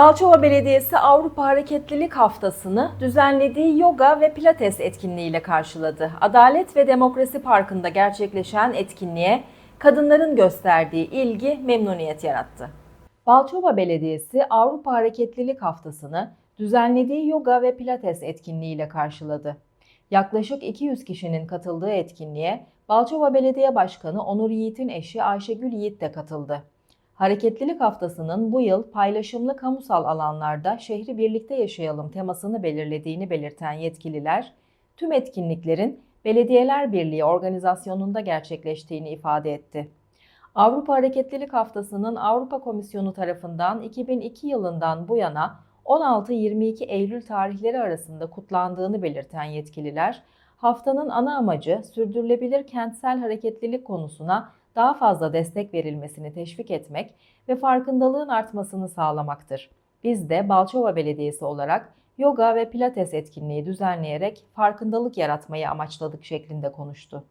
Balçova Belediyesi Avrupa Hareketlilik Haftası'nı düzenlediği yoga ve pilates etkinliğiyle karşıladı. Adalet ve Demokrasi Parkı'nda gerçekleşen etkinliğe kadınların gösterdiği ilgi memnuniyet yarattı. Balçova Belediyesi Avrupa Hareketlilik Haftası'nı düzenlediği yoga ve pilates etkinliğiyle karşıladı. Yaklaşık 200 kişinin katıldığı etkinliğe Balçova Belediye Başkanı Onur Yiğit'in eşi Ayşegül Yiğit de katıldı. Hareketlilik Haftası'nın bu yıl paylaşımlı kamusal alanlarda şehri birlikte yaşayalım temasını belirlediğini belirten yetkililer, tüm etkinliklerin Belediyeler Birliği organizasyonunda gerçekleştiğini ifade etti. Avrupa Hareketlilik Haftası'nın Avrupa Komisyonu tarafından 2002 yılından bu yana 16-22 Eylül tarihleri arasında kutlandığını belirten yetkililer, haftanın ana amacı sürdürülebilir kentsel hareketlilik konusuna daha fazla destek verilmesini teşvik etmek ve farkındalığın artmasını sağlamaktır. Biz de Balçova Belediyesi olarak yoga ve pilates etkinliği düzenleyerek farkındalık yaratmayı amaçladık şeklinde konuştu.